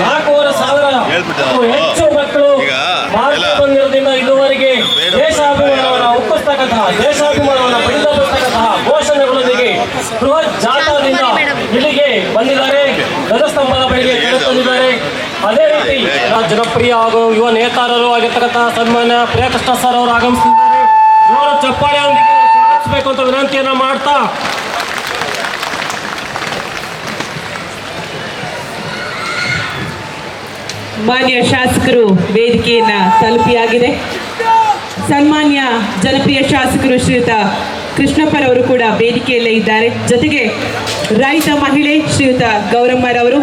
ನಾಲ್ಕೂವರೆ ಸಾವಿರ. ಹೆಚ್ಚು ಮಕ್ಕಳು ಬಂದಿರೋದ್ರಿಂದ ಇದುವರೆಗೆ. ದೇಶಾಭಿಮಾನವನ್ನು ಒಪ್ಪಿಸ್ತಕ್ಕಂತಹ ದೇಶಾಭಿಮಾನವನ್ನು ಬಲಿದಾಪಿಸ್ತಕ್ಕಂತಹ ಘೋಷಣೆಗಳೊಂದಿಗೆ ಬೃಹತ್ ಜಾಥಾದಿಂದ ಇಲ್ಲಿಗೆ ಬಂದಿದ್ದಾರೆ. ಧ್ವಜಸ್ತಂಭದ ಬಳಿಗೆ ತಂದಿದ್ದಾರೆ. ಅದೇ ರೀತಿ ಜನಪ್ರಿಯ ಹಾಗೂ ಯುವ ನೇತಾರರು ಆಗಿರ್ತಕ್ಕಂತಹ ಸನ್ಮಾನ್ಯ ಪ್ರಿಯಕೃಷ್ಣ ಸರ್ ಅವರು ಆಗಮಿಸಿದ್ದಾರೆ. ಜೋರ ಚಪ್ಪಾಳೆಯೊಂದಿಗೆ ಸ್ವಾಗತಿಸಬೇಕು ಅಂತ ವಿನಂತಿಯನ್ನು ಮಾಡ್ತಾ. ಮಾನ್ಯ ಶಾಸಕರು, ವೇದಿಕೆಯನ್ನ ತಲುಪಿಯಾಗಿದೆ. ಸನ್ಮಾನ್ಯ ಜನಪ್ರಿಯ ಶಾಸಕರು ಶ್ರೀಯುತ ಕೃಷ್ಣಪ್ಪರವರು ಕೂಡ ವೇದಿಕೆಯಲ್ಲೇ ಇದ್ದಾರೆ. ಜೊತೆಗೆ ರೈತ ಮಹಿಳೆ ಶ್ರೀಯುತ ಗೌರಮ್ಮರವರು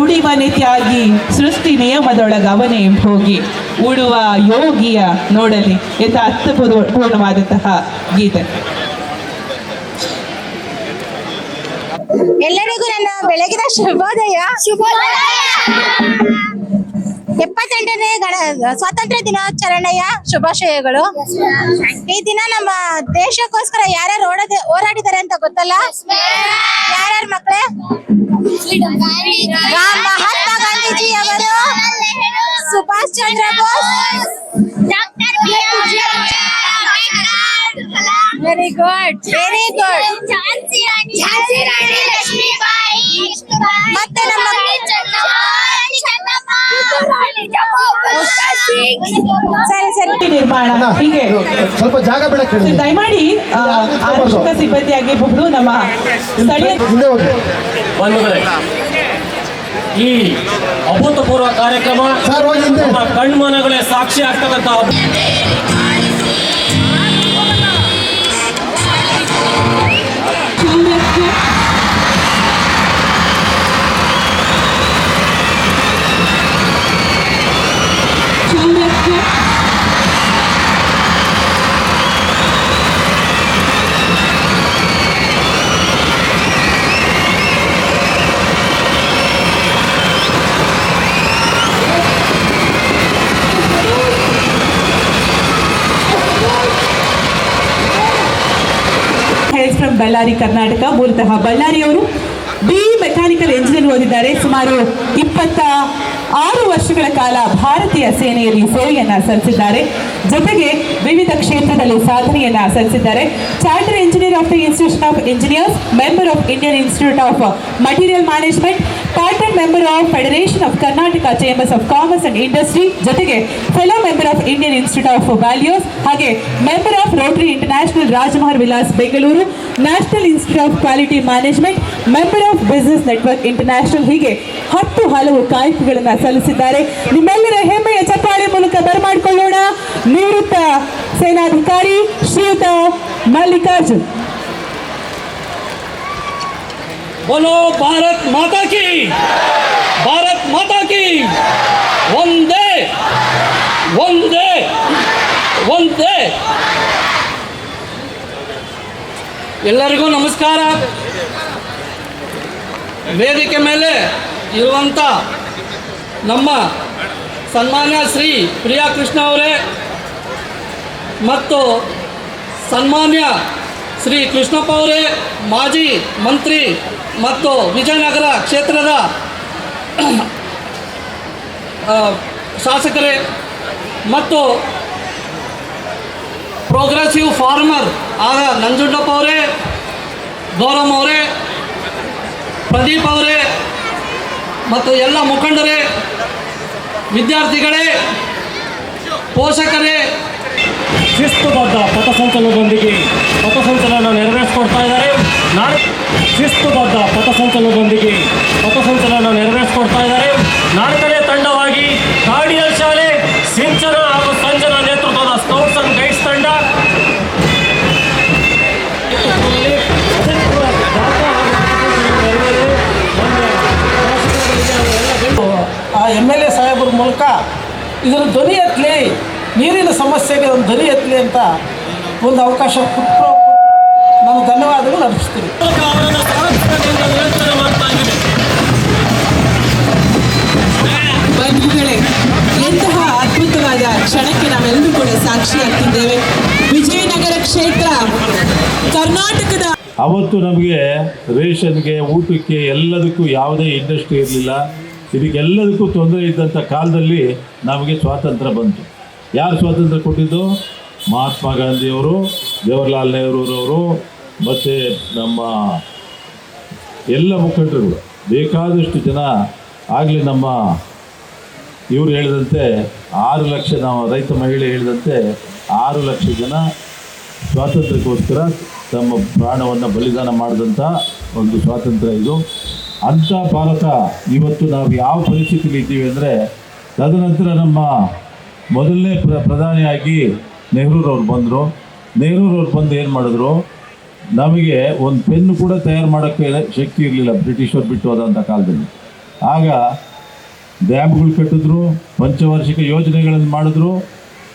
ನುಡಿವನೆ ತ್ಯಾಗಿ ಸೃಷ್ಟಿ ನಿಯಮದೊಳಗ ಅವನೇ ಭೋಗಿ. ಉಡುವ ಯೋಗಿಯ ನೋಡಲಿ. ಎಂತ ಅರ್ಥಪೂರ್ಣವಾದಂತಹ ಗೀತೆ. ಎಲ್ಲರಿಗೂ ನನ್ನ ಬೆಳಗಿನ ಶುಭೋದಯ. ಶುಭೋದಯ. ಎಪ್ಪತ್ತೆಂಟನೇ ಗಣ ಸ್ವಾತಂತ್ರ್ಯ ದಿನಾಚರಣೆಯ ಶುಭಾಶಯಗಳು. ಈ ದಿನ ನಮ್ಮ ದೇಶಕ್ಕೋಸ್ಕರ ಯಾರ್ಯಾರು ಓಡದೆ ಹೋರಾಡಿದ್ದಾರೆ ಅಂತ ಗೊತ್ತಲ್ಲ? ಯಾರ್ಯಾರ ಮಕ್ಕಳೇ ಮಹಾತ್ಮ ಗಾಂಧೀಜಿ ಅವರು Subhash Chandra Bose very good very good ಸರಿ ಸರಿ. ನಿರ್ಮಾಣ. ಹೀಗೆ. ಸ್ವಲ್ಪ ಜಾಗ ಬಿಡಕ್ಕೆ ಹೇಳಿ ದಯಮಾಡಿ ಆ, ಆರಕ್ಷಕ ಸಿಬ್ಬಂದಿ ಆಗಿರಬಹುದು ನಮ್ಮ ಸ್ಥಳೀಯ ಹಿಂದೆ ಈ ಅಭೂತಪೂರ್ವ ಕಾರ್ಯಕ್ರಮ ಕಣ್ಮನಗಳೇ ಸಾಕ್ಷಿ ಆಗ್ತಕ್ಕಂಥ ಫ್ರಮ್ ಬಳ್ಳಾರಿ ಕರ್ನಾಟಕ ಮೂಲತಃ ಬಳ್ಳಾರಿಯವರು ಬಿ ಮೆಕ್ಯಾನಿಕಲ್ ಇಂಜಿನಿಯರ್ ಓದಿದ್ದಾರೆ. ಸುಮಾರು ಇಪ್ಪತ್ತ ಆರು ವರ್ಷಗಳ ಕಾಲ ಭಾರತೀಯ ಸೇನೆಯಲ್ಲಿ ಸೇವೆಯನ್ನ ಸಲ್ಲಿಸಿದ್ದಾರೆ. ಜೊತೆಗೆ ವಿವಿಧ ಕ್ಷೇತ್ರದಲ್ಲಿ ಸಾಧನೆಯನ್ನ ಸಲ್ಲಿಸಿದ್ದಾರೆ. Charter engineer of the institution of engineers, member of Indian institute of material management, patron member of federation of Karnataka chambers of commerce and industry, ಜೊತೆಗೆ fellow member of Indian institute of values ಹಾಗೆ member of rotary international Rajmahal Vilas Bengaluru, national institute of quality management, member of business network international ಹೀಗೆ ಹತ್ತು ಹಲವು ಕಾಯಕಗಳನ್ನು ಸಲ್ಲಿಸಿದ್ದಾರೆ ನಿಮ್ಮೆಲ್ಲರ ಹೆಮ್ಮೆಯ ಚಪ್ಪಾಳೆ ಮೂಲಕ ಬರಮಾಡಿಕೊಳ್ಳೋಣ ನಿವೃತ್ತ ಸೇನಾಧಿಕಾರಿ ಶ್ರೀಯುತ ಮಲ್ಲಿಕಾರ್ಜುನ್ बोलो भारत माता की भारत माता की वंदे वंदे वंदे ಎಲ್ಲರಿಗೂ ನಮಸ್ಕಾರ ವೇದಿಕೆ ಮೇಲೆ ಇರುವಂಥ ನಮ್ಮ ಸನ್ಮಾನ್ಯ ಶ್ರೀ ಪ್ರಿಯಾ ಕೃಷ್ಣ ಅವರೇ ಮತ್ತು ಸನ್ಮಾನ್ಯ ಶ್ರೀ ಕೃಷ್ಣಪ್ಪ ಅವರೇ, ಮಾಜಿ ಮಂತ್ರಿ ಮತ್ತು ವಿಜಯನಗರ ಕ್ಷೇತ್ರದ ಶಾಸಕರೇ ಮತ್ತು ಪ್ರೋಗ್ರೆಸಿವ್ ಫಾರ್ಮರ್ ಆದ ನಂಜುಂಡಪ್ಪ ಅವರೇ ಗೌರಮ್ಮ ಅವರೇ, ಪ್ರದೀಪ್ ಅವರೇ ಮತ್ತು ಎಲ್ಲ ಮುಖಂಡರೇ, ವಿದ್ಯಾರ್ಥಿಗಳೇ, ಪೋಷಕರೇ, ಶಿಸ್ತುಬದ್ಧ ಪಥಸಂಚಲನದೊಂದಿಗೆ ಪಥಸಂಚಲನ ನೆರವೇರಿಸ್ಕೊಡ್ತಾ ಇದ್ದಾರೆ. ನಾಳೆ ಶಿಸ್ತುಬದ್ಧ ಪಥಸಂಚಲನದೊಂದಿಗೆ ಪಥಸಂಚಲನ ನೆರವೇರಿಸ್ಕೊಡ್ತಾ ಇದ್ದಾರೆ. ನಾಲ್ಕನೇ ಇದರ ಧ್ವನಿ ಎತ್ತಲಿ ನೀರಿನ ಸಮಸ್ಯೆಗೆ ಒಂದು ಧ್ವನಿ ಎತ್ತಲಿ ಅಂತ ಒಂದು ಅವಕಾಶ ಕೊಟ್ಟರು ನಾನು ಧನ್ಯವಾದಗಳು ಅರ್ಪಿಸ್ತೀನಿ. ಬಂಧುಗಳೇ ಎಂತಹ ಅದ್ಭುತವಾದ ಕ್ಷಣಕ್ಕೆ ನಾವೆಲ್ಲರೂ ಕೂಡ ಸಾಕ್ಷಿಯಾಗ್ತಿದ್ದೇವೆ. ವಿಜಯನಗರ ಕ್ಷೇತ್ರ ಕರ್ನಾಟಕದ ಅವತ್ತು ನಮಗೆ ರೇಷನ್ಗೆ ಊಟಕ್ಕೆ ಎಲ್ಲದಕ್ಕೂ ಯಾವುದೇ ಇಂಡಸ್ಟ್ರಿ ಇರಲಿಲ್ಲ. ಇದಕ್ಕೆಲ್ಲದಕ್ಕೂ ತೊಂದರೆ ಇದ್ದಂಥ ಕಾಲದಲ್ಲಿ ನಮಗೆ ಸ್ವಾತಂತ್ರ್ಯ ಬಂತು. ಯಾರು ಸ್ವಾತಂತ್ರ್ಯ ಕೊಟ್ಟಿದ್ದು? ಮಹಾತ್ಮ ಗಾಂಧಿಯವರು, ಜವಹರ್ಲಾಲ್ ನೆಹರೂರವರು, ಮತ್ತು ನಮ್ಮ ಎಲ್ಲ ಮುಖಂಡರುಗಳು. ಬೇಕಾದಷ್ಟು ಜನ ಆಗಲಿ ನಮ್ಮ ಇವರು ಹೇಳಿದಂತೆ ಆರು ಲಕ್ಷ ನಾವು ರೈತ ಮಹಿಳೆ ಹೇಳಿದಂತೆ ಆರು ಲಕ್ಷ ಜನ ಸ್ವಾತಂತ್ರ್ಯಕ್ಕೋಸ್ಕರ ತಮ್ಮ ಪ್ರಾಣವನ್ನು ಬಲಿದಾನ ಮಾಡಿದಂಥ ಒಂದು ಸ್ವಾತಂತ್ರ್ಯ ಇದು. ಅಂಥ ಭಾರತ ಇವತ್ತು ನಾವು ಯಾವ ಪರಿಸ್ಥಿತಿಲಿ ಇದ್ದೀವಿ ಅಂದರೆ, ತದನಂತರ ನಮ್ಮ ಮೊದಲನೇ ಪ್ರ, ಪ್ರಧಾನಿಯಾಗಿ ನೆಹರೂರವ್ರು ಬಂದರು. ನೆಹರೂರವ್ರು ಬಂದು ಏನು ಮಾಡಿದ್ರು? ನಮಗೆ ಒಂದು ಪೆನ್ನು ಕೂಡ ತಯಾರು ಮಾಡೋಕ್ಕೆ ಶಕ್ತಿ ಇರಲಿಲ್ಲ ಬ್ರಿಟಿಷರು ಬಿಟ್ಟು ಹೋದಂಥ ಕಾಲದಲ್ಲಿ. ಆಗ ಡ್ಯಾಮ್ಗಳು ಕಟ್ಟಿದ್ರು, ಪಂಚವಾರ್ಷಿಕ ಯೋಜನೆಗಳನ್ನು ಮಾಡಿದ್ರು.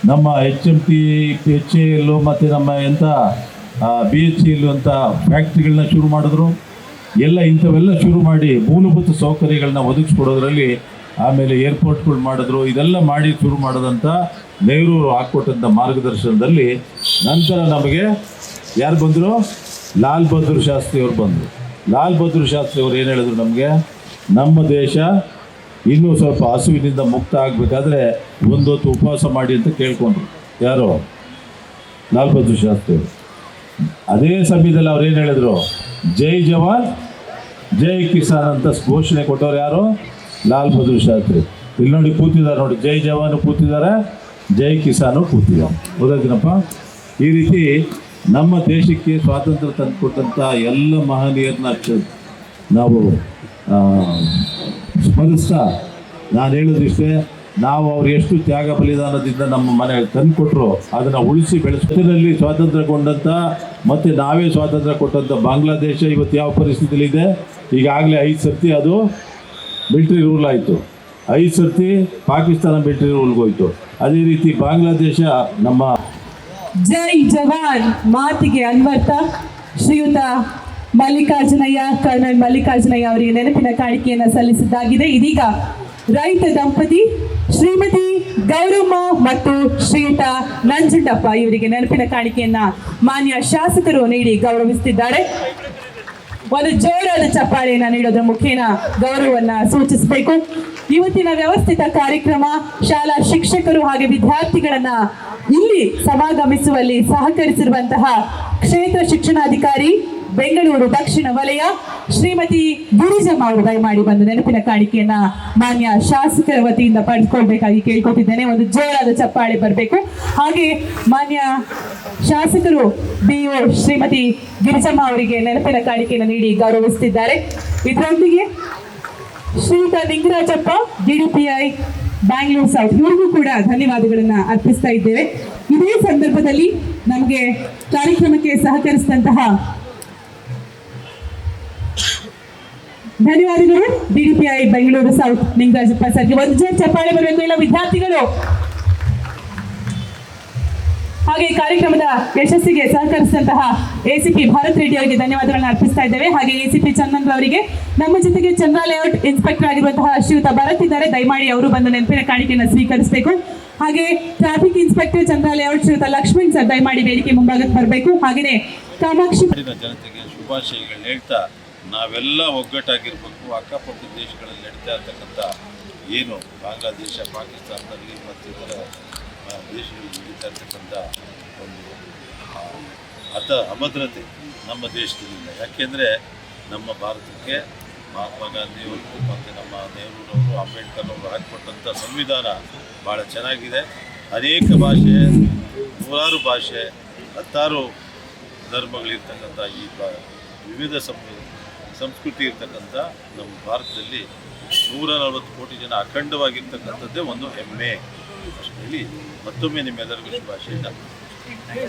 ನಮ್ಮ H M T H A L ಮತ್ತು ನಮ್ಮ ಎಂಥ ಬಿ ಎಚ್ ಸಿ ಎಲ್ಲು ಅಂತ ಫ್ಯಾಕ್ಟ್ರಿಗಳನ್ನ ಶುರು ಮಾಡಿದ್ರು. ಎಲ್ಲ ಇಂಥವೆಲ್ಲ ಶುರು ಮಾಡಿ ಮೂಲಭೂತ ಸೌಕರ್ಯಗಳನ್ನ ಒದಗಿಸ್ಕೊಡೋದ್ರಲ್ಲಿ ಆಮೇಲೆ ಏರ್ಪೋರ್ಟ್ಗಳು ಮಾಡಿದ್ರು, ಇದೆಲ್ಲ ಮಾಡಿ ಶುರು ಮಾಡಿದಂಥ ನೆಹರು ಹಾಕ್ಕೊಟ್ಟಂಥ ಮಾರ್ಗದರ್ಶನದಲ್ಲಿ ನಂತರ ನಮಗೆ ಯಾರು ಬಂದರು? ಲಾಲ್ ಬಹದ್ದೂರ್ ಶಾಸ್ತ್ರಿ ಅವರು ಬಂದರು. ಲಾಲ್ ಬಹದ್ದೂರ್ ಶಾಸ್ತ್ರಿ ಅವರು ಏನು ಹೇಳಿದ್ರು ನಮಗೆ? ನಮ್ಮ ದೇಶ ಇನ್ನೂ ಸ್ವಲ್ಪ ಹಸುವಿನಿಂದ ಮುಕ್ತ ಆಗಬೇಕಾದ್ರೆ ಒಂದೊತ್ತು ಉಪವಾಸ ಮಾಡಿ ಅಂತ ಕೇಳ್ಕೊಂಡ್ರು. ಯಾರು? ಲಾಲ್ ಬಹದ್ದೂರ್ ಶಾಸ್ತ್ರಿಯವರು ಅದೇ ಸಮಯದಲ್ಲಿ ಅವ್ರು ಏನು ಹೇಳಿದ್ರು? ಜೈ ಜವಾನ್, ಜೈ ಕಿಸಾನ್ ಅಂತ ಘೋಷಣೆ ಕೊಟ್ಟವ್ರು ಯಾರು? ಲಾಲ್ ಬಹದ್ದೂರ್ ಶಾಸ್ತ್ರಿ. ಇಲ್ಲಿ ನೋಡಿ ಕೂತಿದ್ದಾರೆ ನೋಡಿ, ಜೈ ಜವಾನ್ ಕೂತಿದ್ದಾರೆ, ಜೈ ಕಿಸಾನು ಕೂತಿದ್ದಾರೆ. ಗೊತ್ತಾಯ್ತಿನಪ್ಪ? ಈ ರೀತಿ ನಮ್ಮ ದೇಶಕ್ಕೆ ಸ್ವಾತಂತ್ರ್ಯ ತಂದುಕೊಟ್ಟಂಥ ಎಲ್ಲ ಮಹನೀಯರನ್ನ ನಾವು ಸ್ಮರಿಸ್ತಾ, ನಾನು ಹೇಳೋದಿಷ್ಟೇ ನಾವು ಅವ್ರು ಎಷ್ಟು ತ್ಯಾಗ ಬಲಿದಾನದಿಂದ ನಮ್ಮ ಮನೆ ತಂದುಕೊಟ್ರು, ಅದನ್ನು ಉಳಿಸಿ ಬೆಳೆಸೋದ್ರಲ್ಲಿ ಸ್ವಾತಂತ್ರ್ಯಗೊಂಡಂಥ ಮತ್ತು ನಾವೇ ಸ್ವಾತಂತ್ರ್ಯ ಕೊಟ್ಟಂಥ ಬಾಂಗ್ಲಾದೇಶ ಇವತ್ತು ಯಾವ ಪರಿಸ್ಥಿತಿಲಿ ಇದೆ ಈಗಾಗಲೇ ಐದು ಸರ್ತಿ ಅದು ಮಿಲ್ಟ್ರಿ ರೂಲ್ ಆಯಿತು. ಐದು ಸರ್ತಿ ಪಾಕಿಸ್ತಾನ ಮಿಲ್ಟ್ರಿ ರೂಲ್ಗೆ ಹೋಯ್ತು. ಅದೇ ರೀತಿ ಬಾಂಗ್ಲಾದೇಶ ನಮ್ಮ ಜೈ ಜವಾನ್ ಮಾತಿಗೆ ಅನ್ವರ್ಥ. ಶ್ರೀಯುತ ಮಲ್ಲಿಕಾರ್ಜುನಯ್ಯ, ಕರ್ನಲ್ ಮಲ್ಲಿಕಾರ್ಜುನಯ್ಯ ಅವರಿಗೆ ನೆನಪಿನ ಕಾಣಿಕೆಯನ್ನು ಸಲ್ಲಿಸಿದ್ದಾಗಿದೆ. ಇದೀಗ ರೈತ ದಂಪತಿ ಶ್ರೀಮತಿ ಗೌರಮ್ಮ ಮತ್ತು ಶ್ರೀಯುತ ನಂಜುಂಡಪ್ಪ ಇವರಿಗೆ ನೆನಪಿನ ಕಾಣಿಕೆಯನ್ನ ಮಾನ್ಯ ಶಾಸಕರು ನೀಡಿ ಗೌರವಿಸುತ್ತಿದ್ದಾರೆ. ಒಂದು ಜೋರಾದ ಚಪ್ಪಾಳೆಯನ್ನ ನೀಡೋದ್ರ ಮುಖೇನ ಗೌರವವನ್ನ ಸೂಚಿಸಬೇಕು. ಇವತ್ತಿನ ವ್ಯವಸ್ಥಿತ ಕಾರ್ಯಕ್ರಮ ಶಾಲಾ ಶಿಕ್ಷಕರು ಹಾಗೆ ವಿದ್ಯಾರ್ಥಿಗಳನ್ನ ಇಲ್ಲಿ ಸಮಾಗಮಿಸುವಲ್ಲಿ ಸಹಕರಿಸಿರುವಂತಹ ಕ್ಷೇತ್ರ ಶಿಕ್ಷಣಾಧಿಕಾರಿ ಬೆಂಗಳೂರು ದಕ್ಷಿಣ ವಲಯ ಶ್ರೀಮತಿ ಗಿರಿಜಮ್ಮ ಅವರು ದಯಮಾಡಿ ಬಂದು ನೆನಪಿನ ಕಾಣಿಕೆಯನ್ನ ಮಾನ್ಯ ಶಾಸಕರ ವತಿಯಿಂದ ಪಡೆದುಕೊಳ್ಬೇಕಾಗಿ ಕೇಳ್ಕೊತಿದ್ದೇನೆ. ಒಂದು ಜೋರಾದ ಚಪ್ಪಾಳೆ ಬರಬೇಕು. ಹಾಗೆ ಮಾನ್ಯ ಶಾಸಕರು ಬಿಒ ಶ್ರೀಮತಿ ಗಿರಿಜಮ್ಮ ಅವರಿಗೆ ನೆನಪಿನ ಕಾಣಿಕೆಯನ್ನು ನೀಡಿ ಗೌರವಿಸುತ್ತಿದ್ದಾರೆ. ಇದರೊಂದಿಗೆ ಶ್ರೀಯುತ ಲಿಂಗರಾಜಪ್ಪ, ಡಿಡಿಪಿಐ ಬ್ಯಾಂಗ್ಳೂರ್ ಸೌತ್, ಇವರಿಗೂ ಕೂಡ ಧನ್ಯವಾದಗಳನ್ನ ಅರ್ಪಿಸ್ತಾ ಇದ್ದೇವೆ. ಇದೇ ಸಂದರ್ಭದಲ್ಲಿ ನಮಗೆ ಕಾರ್ಯಕ್ರಮಕ್ಕೆ ಸಹಕರಿಸಿದಂತಹ ಧನ್ಯವಾದಗಳು. ಡಿಡಿಪಿಐ ಬೆಂಗಳೂರು ಸೌತ್ ಲಿಂಗರಾಜಪ್ಪ ಸರ್ಗೆ ಒಂದು ಜನ ಚಪ್ಪಾಳೆ ಬರಬೇಕು ಎಲ್ಲ ವಿದ್ಯಾರ್ಥಿಗಳು. ಹಾಗೆ ಕಾರ್ಯಕ್ರಮದ ಯಶಸ್ಸಿಗೆ ಸಹಕರಿಸಿದಂತಹ ಎಸಿಪಿ ಭಾರತ್ ರೆಡ್ಡಿ ಅವರಿಗೆ ಧನ್ಯವಾದಗಳನ್ನು ಅರ್ಪಿಸ್ತಾ ಇದ್ದೇವೆ. ಹಾಗೆ ಎಸಿಪಿ ಚಂದನ್ ಅವರಿಗೆ ನಮ್ಮ ಜೊತೆಗೆ ಚಂದ್ರ ಲೇಔಟ್ ಇನ್ಸ್ಪೆಕ್ಟರ್ ಆಗಿರುವಂತಹ ಶ್ರೀಯುತ ಭರತ್ ಇದ್ದಾರೆ. ದಯಮಾಡಿ ಅವರು ಬಂದು ನೆನಪಿನ ಕಾಣಿಕೆಯನ್ನು ಸ್ವೀಕರಿಸಬೇಕು. ಹಾಗೆ ಟ್ರಾಫಿಕ್ ಇನ್ಸ್ಪೆಕ್ಟರ್ ಚಂದ್ರ ಲೇಔಟ್ ಶ್ರೀಯುತ ಲಕ್ಷ್ಮಣ್ ಸರ್, ದಯಮಾಡಿ ವೇದಿಕೆ ಮುಂಭಾಗಕ್ಕೆ ಬರಬೇಕು. ಹಾಗೆಯೇ ಕಾಮಾಕ್ಷಿ ಜನತೆಗೆ ಶುಭಾಶಯಗಳು ಹೇಳ್ತಾ ನಾವೆಲ್ಲ ಒಗ್ಗಟ್ಟಾಗಿರ್ಬೇಕು. ಅಕ್ಕಪಕ್ಕ ದೇಶಗಳಲ್ಲಿ ನಡೀತಾ ಇರ್ತಕ್ಕಂಥ ಏನು ಬಾಂಗ್ಲಾದೇಶ, ಪಾಕಿಸ್ತಾನದಲ್ಲಿ ಮತ್ತು ದೇಶಗಳಲ್ಲಿ ನಡೀತಾ ಇರ್ತಕ್ಕಂಥ ಒಂದು ಅತ ಅಭದ್ರತೆ ನಮ್ಮ ದೇಶದಲ್ಲಿಲ್ಲ ಯಾಕೆಂದರೆ ನಮ್ಮ ಭಾರತಕ್ಕೆ ಮಹಾತ್ಮ ಗಾಂಧಿಯವರು, ಮತ್ತು ನಮ್ಮ ನೆಹರೂರವರು, ಅಂಬೇಡ್ಕರ್ ಅವರು ಹಾಕಿಕೊಟ್ಟಂಥ ಸಂವಿಧಾನ ಭಾಳ ಚೆನ್ನಾಗಿದೆ. ಅನೇಕ ಭಾಷೆ, ನೂರಾರು ಭಾಷೆ, ಹತ್ತಾರು ಧರ್ಮಗಳಿರ್ತಕ್ಕಂಥ ಈ ವಿವಿಧ ಸಂ ಸಂಸ್ಕೃತಿ ಇರ್ತಕ್ಕಂಥ ನಮ್ಮ ಭಾರತದಲ್ಲಿ ನೂರ ನಲವತ್ತು ಕೋಟಿ ಜನ ಅಖಂಡವಾಗಿರ್ತಕ್ಕಂಥದ್ದೇ ಒಂದು ಹೆಮ್ಮೆ. ಅಷ್ಟು ಹೇಳಿ ಮತ್ತೊಮ್ಮೆ ನಿಮ್ಮೆಲ್ಲರಿಗೂ ಶುಭಾಶಯ